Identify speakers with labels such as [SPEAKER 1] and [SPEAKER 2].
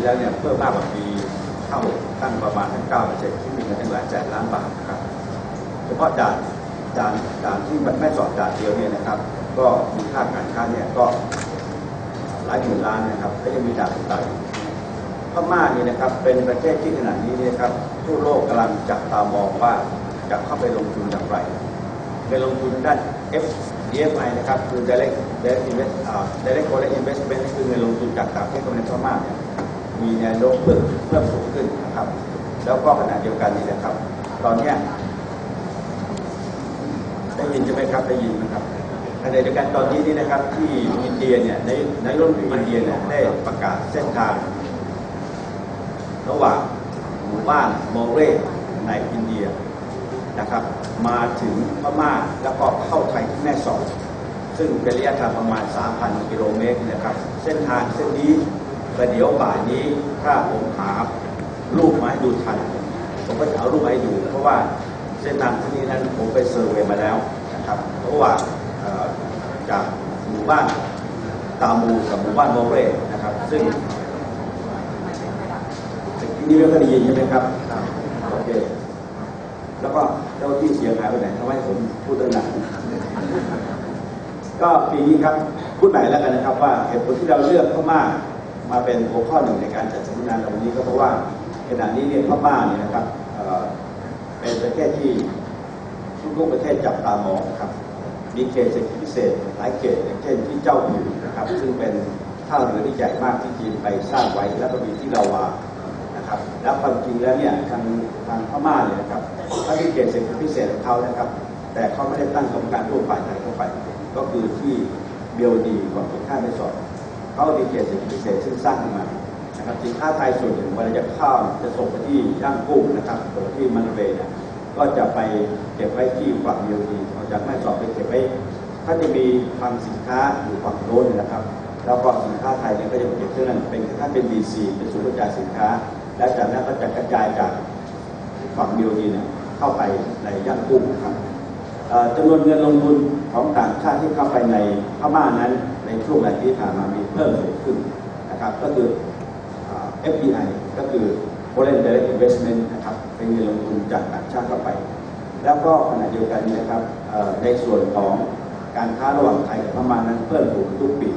[SPEAKER 1] ที่แล้วเนี่ยเพิ่มมากกว่าปีเข้าตั้งประมาณทั้งเก้าเปอร์เซ็นต์ที่มีเงินตั้งหลายแสนล้านบาทนะครับเฉพาะด่านด่านด่านที่แม่สอดด่านเดียวเนี่ยนะครับ ก็มีค่าการค้าเนี่ยก็หลายหมื่นล้านนะครับ ก็ยังมีด่านต่างๆพม่านี่นะครับเป็นประเทศที่ขนาดนี้เนะครับทั่วโลกกำลังจับตามองว่าจะเข้าไปลงทุนอย่างไรไปลงทุนด้าน F DFI นะครับคือ direct direct invest direct foreign investment คือเงินลงทุนจากต่างประเทศเข้ามาในพม่าเนี่ย มีแนวโน้มเพิ่มเพิ่มสูงขึ้นนะครับ แล้วก็ขณะเดียวกันนี่นะครับ ตอนเนี้ยได้ยินใช่ไหมครับได้ยินนะครับขณะเดียวกันตอนนี้นี่นะครับที่อินเดียเนี่ยในในรุ่นอินเดียเนี่ยได้ประกาศเส้นทาง ระหว่างหมู่บ้านโมเรในอินเดียนะครับ มาถึงพม่าแล้วก็เข้าไทยที่แม่สอดซึ่งเป็นระยะทางประมาณ 3,000 กิโลเมตรนะครับ เส้นทางเส้นนี้ ประเดี๋ยวบ่ายนี้ถ้าผมหารูปมาให้ดูทัน ผมก็จะเอารูปมาให้ดู เพราะว่าเส้นทางที่นี้นั้นผมไปเซอร์เวย์มาแล้วนะครับ เพราะว่าจากหมู่บ้านตามูกับหมู่บ้านโมเรนะครับ ซึ่งที่นี่ไม่ค่อยได้ยินใช่ไหมครับโอเคแล้วก็เจ้าที่เสียงหายไปไหนทำให้ผมพูดตั้งนานก็ปีนี้ครับพูดใหม่แล้วกันนะครับว่าเหตุผลที่เราเลือกพม่า มาเป็นหัวข้อหนึ่งในการจัดสัมมนาในวันนี้ก็เพราะว่าขณะนี้เนี่ยพม่าเนี่ยนะครับเเป็นประเทศที่ทุกๆประเทศจับตามองครับมีเขตเศรษฐกิจพิเศษหลายเขตอย่างเช่นที่เจ้าอยู่นะครับ ซึ่งเป็นท่าเรือที่ใหญ่มากที่จีนไปสร้างไว้แล้วก็มีที่ลาวานะครับแล้วความจริงแล้วเนี่ยทางทางพม่าเนี่ยนะครับเขามีเขตเศรษฐกิจพิเศษของเขานะครับ แต่เขาไม่ได้ตั้งกรรมการร่วมฝ่ายไทยเข้าไป ก็คือที่เบียวดีของตรงข้าไม่สอด เขามีเขตเศรษฐกิจพิเศษซึ่งสร้างขึ้นมานะครับสินค้าไทยส่วนหนึ่งเวลาจะข้าจะส่งไปที่ย่างกุ้งนะครับส่งที่มันเรย์เนี่ยก็จะไปเก็บไว้ที่ฝั่งเบียวดีออกจากแม่สอดไปเก็บไว้ถ้าจะมีคลังสินค้าอยู่ฝั่งโน้นนะครับ แล้วก็สินค้าไทยเนี่ยก็จะเก็บที่นั่นเป็นถ้าเป็น DC เป็นศูนย์กระจายสินค้า และจากนั้นก็จะกระจายจากฝั่งเยดีเนี่ยเข้าไปในย่างกุ้งครับจำนวนเงินลงทุนของต่างชาติที่เข้าไปในพม่านั้น ในช่วงเวลาที่ผ่านมามีเพิ่มสูงขึ้นนะครับก็คือ FDI ก็คือ Foreign Direct Investment นะครับเป็นเงินลงทุนจากต่างชาติเข้าไป แล้วก็ขณะเดียวกันนะครับในส่วนของการค้าระหว่างไทยกับพม่านั้นเพิ่มสูงขึ้นทุกปี